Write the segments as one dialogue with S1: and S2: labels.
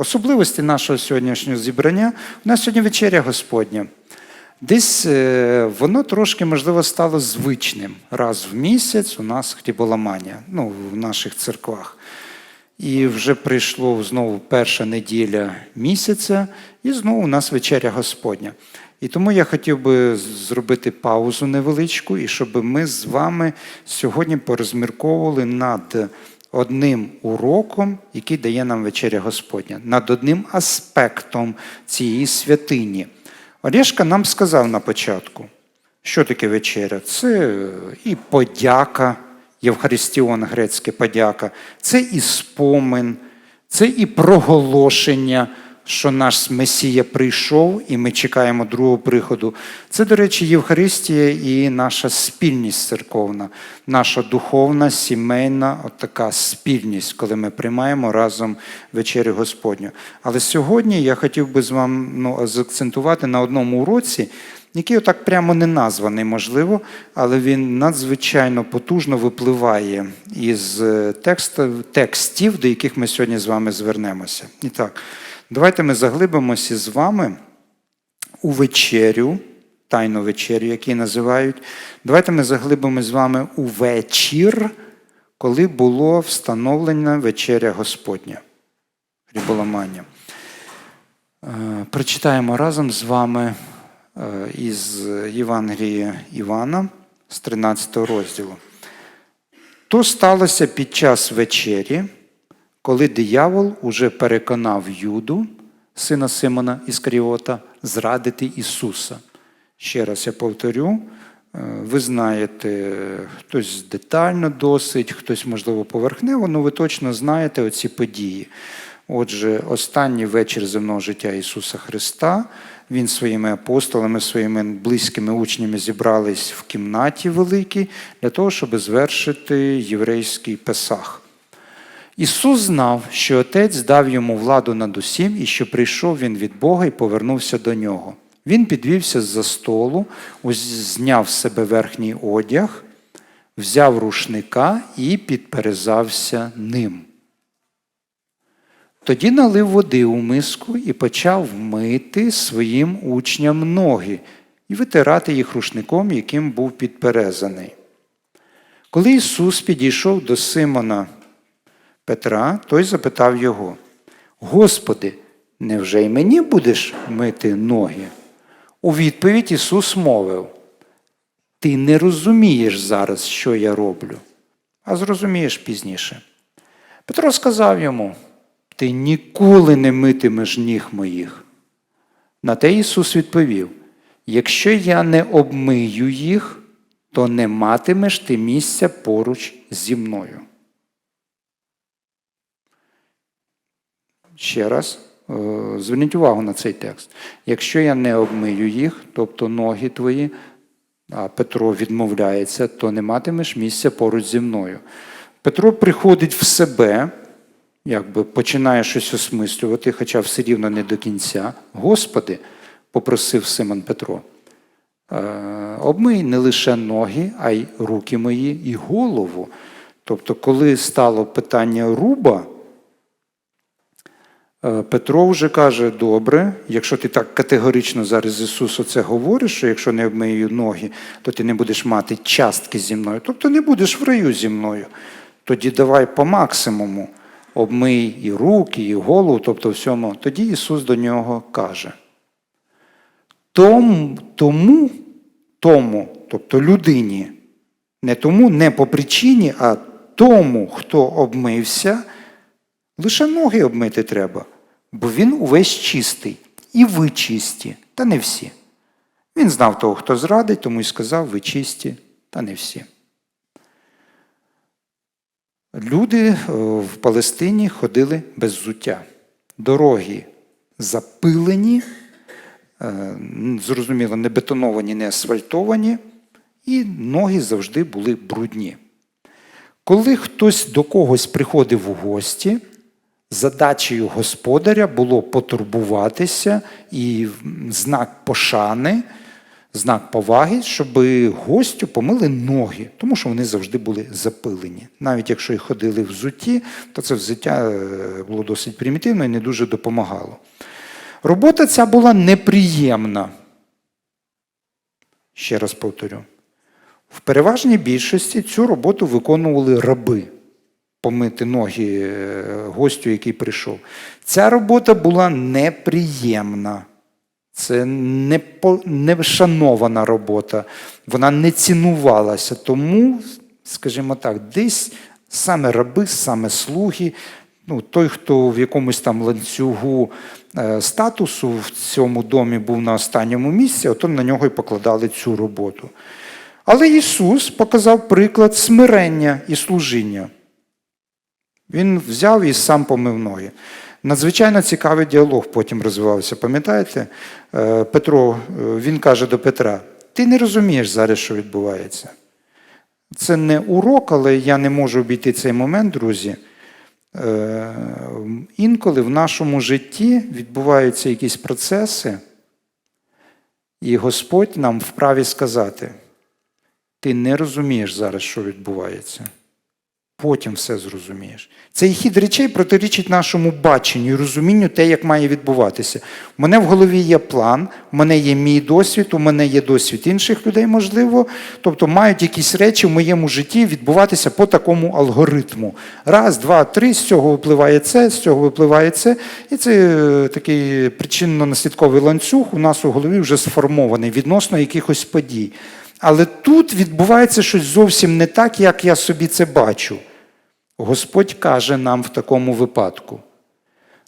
S1: особливості нашого сьогоднішнього зібрання. У нас сьогодні вечеря Господня. Десь е, воно трошки, можливо, стало звичним. Раз в місяць у нас хліболамання, ну, в наших церквах. І вже прийшло знову перша неділя місяця, і знову у нас вечеря Господня. І тому я хотів би зробити паузу невеличку, і щоб ми з вами сьогодні порозмірковували над одним уроком, який дає нам вечеря Господня, над одним аспектом цієї святині. Орішка нам сказав на початку, що таке вечеря? Це і подяка, Євхаристіон, грецьке подяка, це і спомин, це і проголошення, що наш Месія прийшов, і ми чекаємо другого приходу. Це, до речі, Євхаристія і наша спільність церковна, наша духовна, сімейна от така спільність, коли ми приймаємо разом вечерю Господню. Але сьогодні я хотів би з вами ну, заакцентувати на одному уроці, який отак прямо не названий, можливо, але він надзвичайно потужно випливає із е, текстів, текстів, до яких ми сьогодні з вами звернемося. І так, давайте ми заглибимося з вами у вечерю, тайну вечерю, які називають. Давайте ми заглибимося з вами у вечір, коли було встановлена вечеря Господня. Хліболамання. Е, Прочитаємо разом з вами е, із Євангелія Івана з 13 розділу. То сталося під час вечері, коли диявол уже переконав Юду, сина Симона Іскаріота, зрадити Ісуса. Ще раз я повторю, е, ви знаєте, хтось детально досить, хтось, можливо, поверхнево, але ви точно знаєте оці події. Отже, останній вечір земного життя Ісуса Христа, Він своїми апостолами, своїми близькими учнями зібрались в кімнаті великій для того, щоб звершити єврейський Песах. Ісус знав, що Отець дав йому владу над усім і що прийшов він від Бога і повернувся до нього. Він підвівся з-за столу, ось зняв з себе верхній одяг, взяв рушника і підперезався ним. Тоді налив води у миску і почав мити своїм учням ноги і витирати їх рушником, яким був підперезаний. Коли Ісус підійшов до Симона Петра, той запитав його: Господи, невже й мені будеш мити ноги? У відповідь Ісус мовив: Ти не розумієш зараз, що я роблю, а зрозумієш пізніше. Петро сказав йому: Ти ніколи не митимеш ніг моїх. На те Ісус відповів: Якщо я не обмию їх, то не матимеш ти місця поруч зі мною. Ще раз, е, зверніть увагу на цей текст. Якщо я не обмию їх, тобто ноги твої, а Петро відмовляється, то не матимеш місця поруч зі мною. Петро приходить в себе, якби починає щось осмислювати, хоча все рівно не до кінця. Господи, попросив Симон Петро, «е, обмий не лише ноги, а й руки мої і голову. Тобто, коли стало питання руба, Петро вже каже: добре, якщо ти так категорично зараз Ісусу це говориш, що якщо не обмию ноги, то ти не будеш мати частки зі мною, тобто не будеш в раю зі мною. Тоді давай по максимуму обмий і руки, і голову, тобто всьому. Тоді Ісус до нього каже. Тому, тому, тому, тобто людині, не тому, не по причині, а тому, хто обмився. Лише ноги обмити треба, бо він увесь чистий, і ви чисті, та не всі. Він знав того, хто зрадить, тому й сказав, ви чисті, та не всі. Люди е, в Палестині ходили без взуття. Дороги запилені, е, зрозуміло, не бетоновані, не асфальтовані, і ноги завжди були брудні. Коли хтось до когось приходив у гості, задачею господаря було потурбуватися і знак пошани знак поваги, щоб гостю помили ноги, тому що вони завжди були запилені. Навіть якщо і ходили в взутті, то це взуття е, було досить примітивно і не дуже допомагало. Робота ця була неприємна. Ще раз повторю. В переважній більшості цю роботу виконували раби помити ноги е, гостю, який прийшов. Ця робота була неприємна. Це не, по- робота, вона не цінувалася. Тому, скажімо так, десь саме раби, саме слуги, ну, той, хто в якомусь там ланцюгу е, статусу в цьому домі був на останньому місці, ото на нього і покладали цю роботу. Але Ісус показав приклад смирення і служіння. Він взяв і сам помив ноги. Надзвичайно цікавий діалог потім розвивався. Пам'ятаєте? Е, Петро, е, він каже до Петра: ти не розумієш зараз, що відбувається. Це не урок, але я не можу обійти цей момент, друзі. Е, Інколи в нашому житті відбуваються якісь процеси, і Господь нам вправі сказати: ти не розумієш зараз, що відбувається. Потім все зрозумієш. Цей хід речей протирічить нашому баченню і розумінню те, як має відбуватися. У мене в голові є план, у мене є мій досвід, у мене є досвід інших людей, можливо. Тобто мають якісь речі в моєму житті відбуватися по такому алгоритму. Раз, два, три, з цього випливає це, з цього випливає це. І це е, такий причинно-наслідковий ланцюг у нас у голові вже сформований відносно якихось подій. Але тут відбувається щось зовсім не так, як я собі це бачу. Господь каже нам в такому випадку: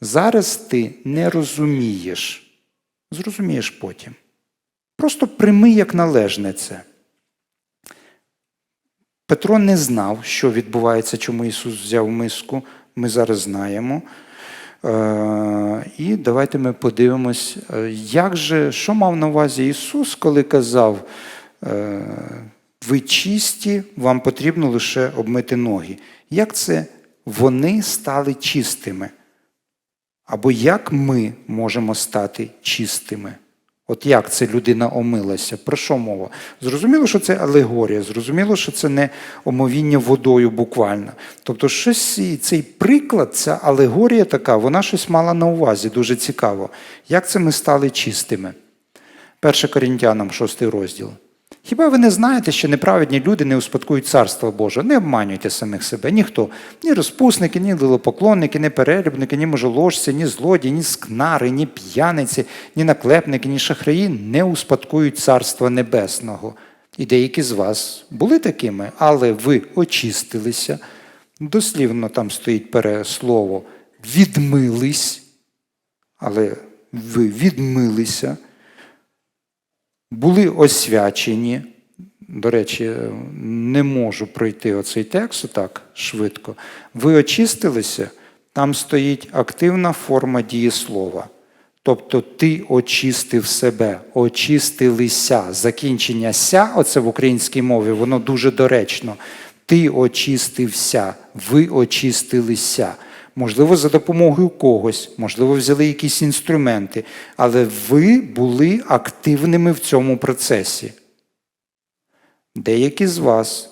S1: зараз ти не розумієш, зрозумієш потім. Просто прийми як належне це. Петро не знав, що відбувається, чому Ісус взяв миску. Ми зараз знаємо. Е, І давайте ми подивимось, е, як же, що мав на увазі Ісус, коли казав, е, ви чисті, вам потрібно лише обмити ноги. Як це вони стали чистими? Або як ми можемо стати чистими? От як це людина омилася? Про що мова? Зрозуміло, що це алегорія, зрозуміло, що це не омовіння водою буквально. Тобто, щось цей приклад, ця алегорія така, вона щось мала на увазі, дуже цікаво. Як це ми стали чистими? 1 Корінтянам, 6 розділ. Хіба ви не знаєте, що неправедні люди не успадкують царство Боже? Не обманюйте самих себе. Ніхто. Ні розпусники, ні лилопоклонники, ні перелюбники, ні мужоложці, ні злодії, ні скнари, ні п'яниці, ні наклепники, ні шахраї не успадкують царства небесного. І деякі з вас були такими, але ви очистилися. Дослівно там стоїть переслово відмились, але ви відмилися були освячені. До речі, не можу пройти оцей текст так швидко. Ви очистилися, там стоїть активна форма дієслова. Тобто ти очистив себе, очистилися. Закінчення ся, оце в українській мові, воно дуже доречно. Ти очистився, ви очистилися. Можливо, за допомогою когось, можливо, взяли якісь інструменти, але ви були активними в цьому процесі. Деякі з вас,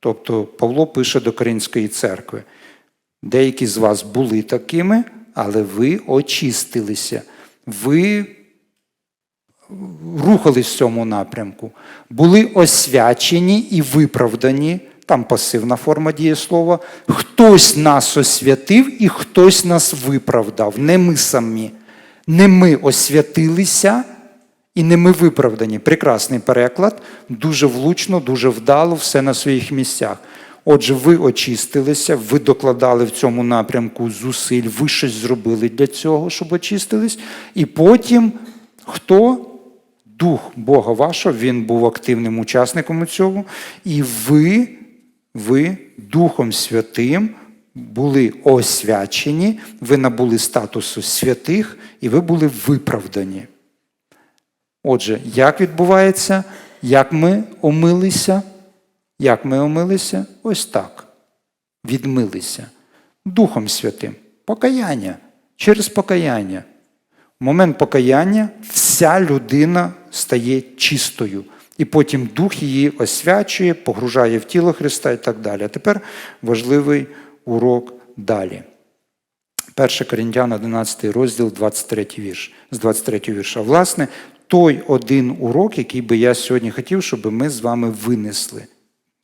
S1: тобто Павло пише до Коринської церкви, деякі з вас були такими, але ви очистилися. Ви рухались в цьому напрямку, були освячені і виправдані. Там пасивна форма дієслова. Хтось нас освятив і хтось нас виправдав. Не ми самі. Не ми освятилися і не ми виправдані. Прекрасний переклад, дуже влучно, дуже вдало, все на своїх місцях. Отже, ви очистилися, ви докладали в цьому напрямку зусиль, ви щось зробили для цього, щоб очистились. І потім хто? Дух Бога вашого, він був активним учасником цього, і ви, ви Духом Святим були освячені, ви набули статусу святих, і ви були виправдані. Отже, як відбувається, як ми омилися? Як ми омилися? Ось так. Відмилися. Духом Святим. Покаяння. Через покаяння. В момент покаяння вся людина стає чистою. І потім Дух її освячує, погружає в тіло Христа і так далі. А тепер важливий урок далі. 1 Коринтян 11 розділ, 23 вірш, з 23 вірша. Власне, той один урок, який би я сьогодні хотів, щоб ми з вами винесли.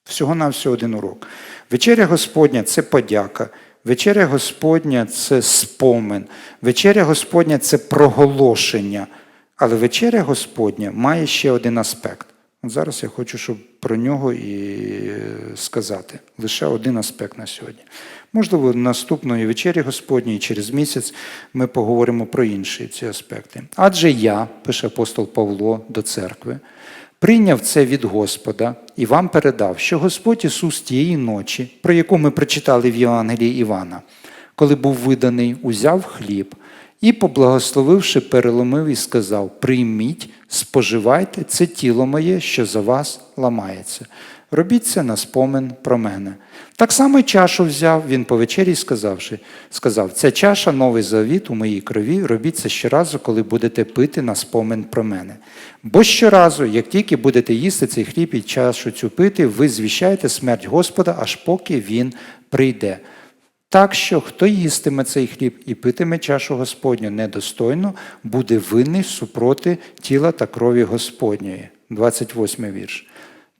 S1: Всього-навсього один урок. Вечеря Господня це подяка. Вечеря Господня це спомин. Вечеря Господня це проголошення. Але вечеря Господня має ще один аспект. Зараз я хочу, щоб про нього і сказати. Лише один аспект на сьогодні. Можливо, наступної вечері Господньої через місяць ми поговоримо про інші ці аспекти. Адже я, пише апостол Павло до церкви, прийняв це від Господа і вам передав, що Господь Ісус тієї ночі, про яку ми прочитали в Євангелії Івана, коли був виданий, узяв хліб і, поблагословивши, переломив і сказав: Прийміть, споживайте це тіло моє, що за вас ламається. Робіть це на спомин про мене. Так само чашу взяв він по вечері, сказавши, сказав: Ця чаша новий завіт у моїй крові, робіть це щоразу, коли будете пити на спомин про мене. Бо щоразу, як тільки будете їсти цей хліб і чашу цю пити, ви звіщаєте смерть Господа, аж поки він прийде. Так що, хто їстиме цей хліб і питиме чашу Господню недостойно, буде винний супроти тіла та крові Господньої. 28 вірш.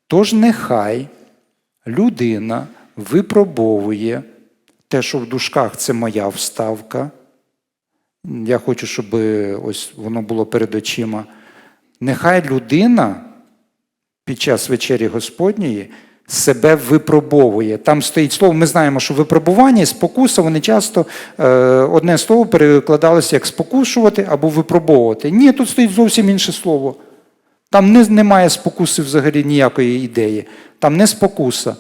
S1: Тож нехай людина випробовує те, що в дужках це моя вставка. Я хочу, щоб ось воно було перед очима. Нехай людина під час вечері Господньої себе випробовує. Там стоїть слово, ми знаємо, що випробування і спокуса, вони часто е, одне слово перекладалося як спокушувати або випробовувати. Ні, тут стоїть зовсім інше слово. Там не, немає спокуси взагалі ніякої ідеї. Там не спокуса.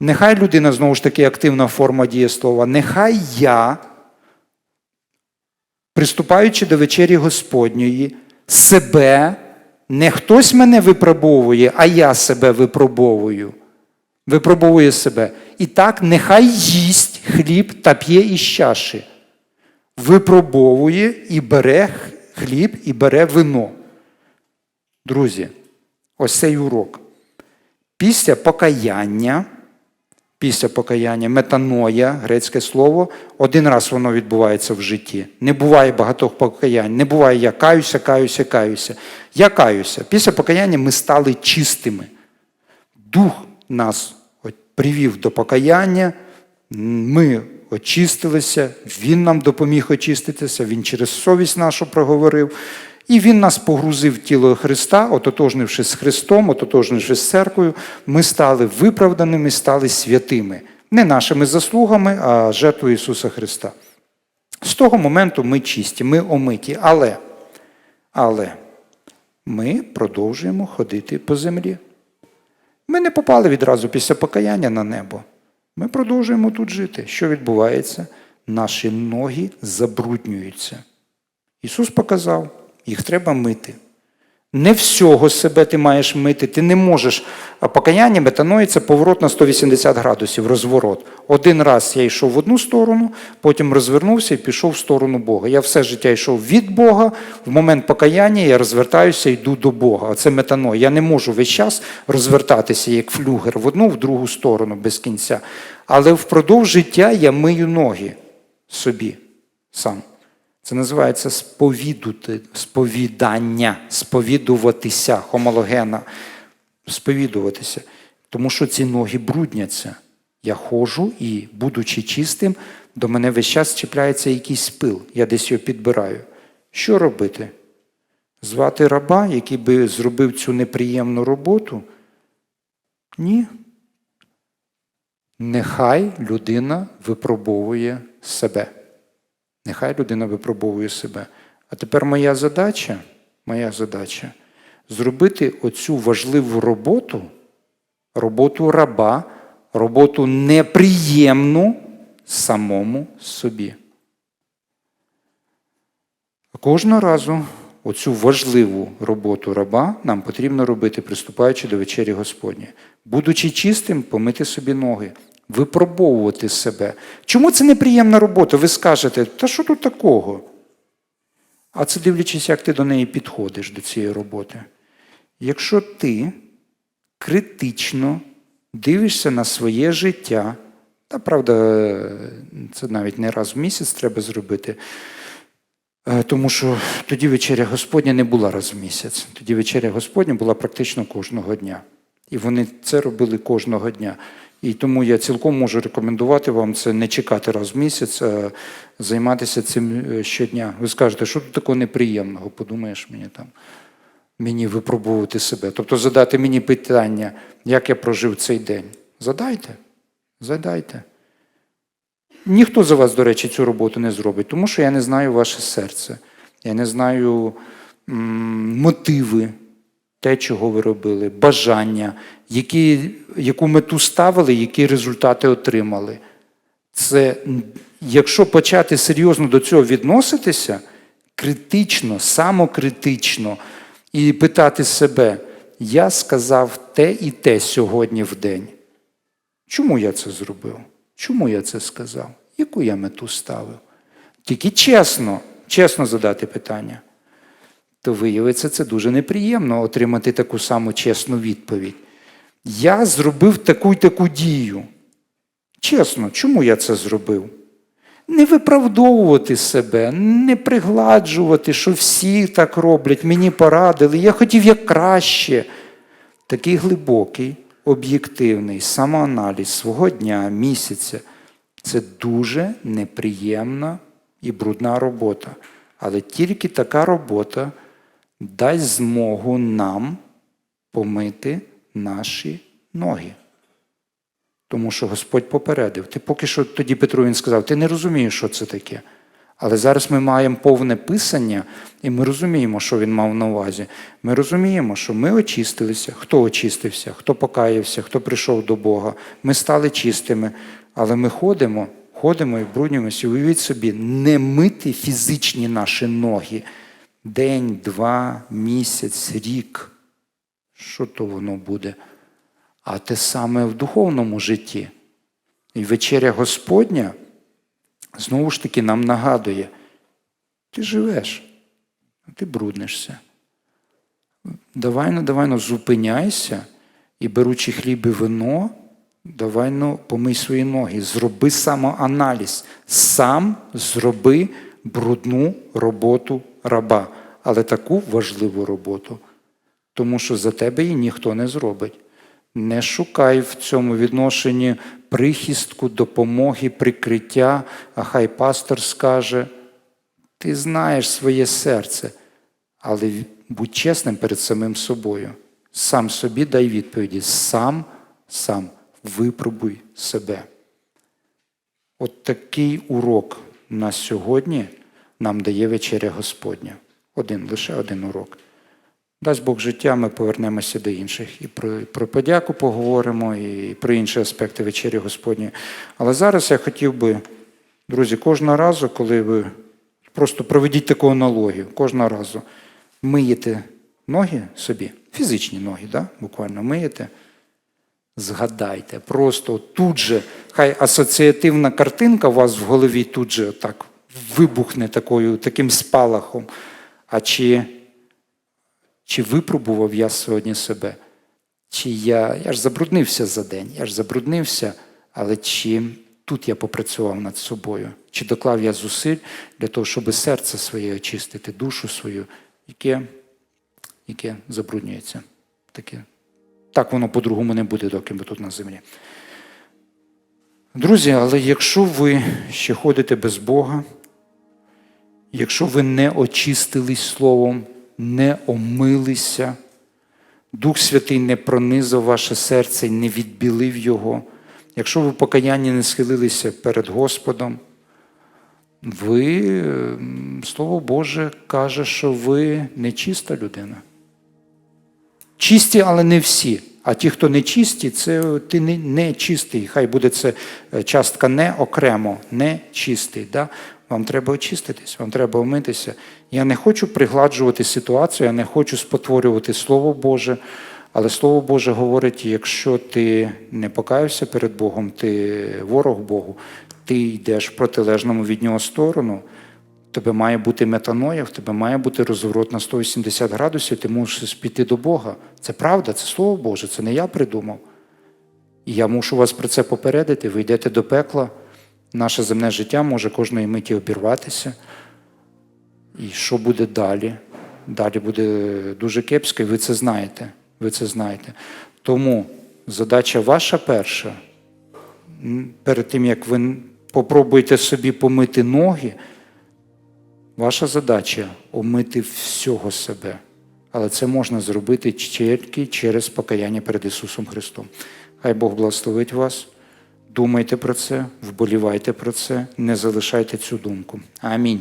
S1: Нехай людина, знову ж таки, активна форма дієслова. Нехай я, приступаючи до вечері Господньої, себе, не хтось мене випробовує, а я себе випробовую. Випробовує себе. І так, нехай їсть хліб та п'є із чаші. Випробовує і бере хліб, і бере вино. Друзі, ось цей урок. Після покаяння, після покаяння, метаноя, грецьке слово, один раз воно відбувається в житті. Не буває багатьох покаянь, не буває я каюся, каюся, каюся. Я каюся. Після покаяння ми стали чистими. Дух нас привів до покаяння, ми очистилися, Він нам допоміг очиститися, Він через совість нашу проговорив. І Він нас погрузив в тіло Христа, ототожнивши з Христом, ототожнивши з церквою, ми стали виправданими, стали святими. Не нашими заслугами, а жертвою Ісуса Христа. З того моменту ми чисті, ми омиті. Але, але ми продовжуємо ходити по землі. Ми не попали відразу після покаяння на небо. Ми продовжуємо тут жити. Що відбувається? Наші ноги забруднюються. Ісус показав, їх треба мити. Не всього себе ти маєш мити, ти не можеш. А покаяння метаної це поворот на 180 градусів, розворот. Один раз я йшов в одну сторону, потім розвернувся і пішов в сторону Бога. Я все життя йшов від Бога. В момент покаяння я розвертаюся і йду до Бога. Оце метаной. Я не можу весь час розвертатися, як флюгер, в одну, в другу сторону без кінця. Але впродовж життя я мию ноги собі сам. Це називається сповідути, сповідання, сповідуватися, хомологена, сповідуватися. Тому що ці ноги брудняться. Я ходжу і, будучи чистим, до мене весь час чіпляється якийсь пил, я десь його підбираю. Що робити? Звати раба, який би зробив цю неприємну роботу? Ні. Нехай людина випробовує себе. Нехай людина випробовує себе. А тепер моя задача, моя задача зробити оцю важливу роботу, роботу раба, роботу неприємну самому собі. Кожного разу оцю важливу роботу раба нам потрібно робити, приступаючи до вечері Господні. Будучи чистим, помити собі ноги, випробовувати себе. Чому це неприємна робота? Ви скажете, та що тут такого? А це дивлячись, як ти до неї підходиш, до цієї роботи. якщо ти критично дивишся на своє життя, та правда, це навіть не раз в місяць треба зробити. Е, Тому що тоді вечеря Господня не була раз в місяць. Тоді вечеря Господня була практично кожного дня. І вони це робили кожного дня. І тому я цілком можу рекомендувати вам це не чекати раз в місяць, а займатися цим е, щодня. Ви скажете, що тут такого неприємного, подумаєш мені там, мені випробувати себе. Тобто задати мені питання, як я прожив цей день. Задайте, задайте. Ніхто за вас, до речі, цю роботу не зробить, тому що я не знаю ваше серце. Я не знаю мотиви, те, чого ви робили, бажання, які, яку мету ставили, які результати отримали. Це, якщо почати серйозно до цього відноситися, критично, самокритично, і питати себе, я сказав те і те сьогодні в день. Чому я це зробив? Чому я це сказав? Яку я мету ставив? Тільки чесно, чесно задати питання. То виявиться, це дуже неприємно отримати таку саму чесну відповідь. Я зробив таку й таку дію. Чесно, чому я це зробив? Не виправдовувати себе, не пригладжувати, що всі так роблять, мені порадили, я хотів як краще. Такий глибокий, об'єктивний самоаналіз свого дня, місяця це дуже неприємна і брудна робота. Але тільки така робота дасть змогу нам помити наші ноги. Тому що Господь попередив. Ти поки що тоді Петру він сказав, ти не розумієш, що це таке. Але зараз ми маємо повне писання, і ми розуміємо, що він мав на увазі. Ми розуміємо, що ми очистилися, хто очистився, хто покаявся, хто прийшов до Бога. Ми стали чистими, але ми ходимо, ходимо і бруднімося. Уявіть собі, не мити фізичні наші ноги день, два, місяць, рік. Що то воно буде? А те саме в духовному житті. І вечеря Господня знову ж таки нам нагадує, ти живеш, а ти бруднишся. Давай ну, давай ну, зупиняйся і беручи хліб і вино, давай ну, помий свої ноги, зроби самоаналіз, сам зроби брудну роботу раба, але таку важливу роботу, тому що за тебе її ніхто не зробить. Не шукай в цьому відношенні прихистку, допомоги, прикриття, а хай пастор скаже, ти знаєш своє серце, але будь чесним перед самим собою. Сам собі дай відповіді, сам, сам випробуй себе. От такий урок на сьогодні нам дає вечеря Господня. Один, лише один урок. Дасть Бог життя, ми повернемося до інших. І про, про подяку поговоримо, і про інші аспекти вечері Господні. Але зараз я хотів би, друзі, кожного разу, коли ви просто проведіть таку аналогію, кожного разу миєте ноги собі, фізичні ноги, да? буквально миєте, згадайте, просто тут же, хай асоціативна картинка у вас в голові тут же так вибухне такою, таким спалахом. А чи чи випробував я сьогодні себе? Чи я, я ж забруднився за день, я ж забруднився, але чи тут я попрацював над собою? Чи доклав я зусиль для того, щоб серце своє очистити, душу свою, яке, яке забруднюється? Таке. Так воно по-другому не буде, доки ми тут на землі. Друзі, але якщо ви ще ходите без Бога, якщо ви не очистились Словом, не омилися, Дух Святий не пронизав ваше серце і не відбілив його. Якщо ви покаянні не схилилися перед Господом, ви, Слово Боже каже, що ви нечиста людина. Чисті, але не всі. А ті, хто не чисті, це ти не, не чистий. Хай буде це е, частка не окремо, не чистий. Да? Вам треба очиститись, вам треба омитися. Я не хочу пригладжувати ситуацію, я не хочу спотворювати Слово Боже. Але Слово Боже говорить: якщо ти не покаявся перед Богом, ти ворог Богу, ти йдеш в протилежному від нього сторону, тебе має бути метаноя, в тебе має бути розворот на 180 градусів, ти мусиш піти до Бога. Це правда, це Слово Боже, це не я придумав. І я мушу вас про це попередити. Ви йдете до пекла, наше земне життя може кожної миті обірватися. І що буде далі? Далі буде дуже кепсько, і ви це знаєте. Ви це знаєте. Тому задача ваша перша, перед тим як ви попробуєте собі помити ноги, ваша задача омити всього себе. Але це можна зробити тільки через покаяння перед Ісусом Христом. Хай Бог благословить вас. Думайте про це, вболівайте про це, не залишайте цю думку. Амінь.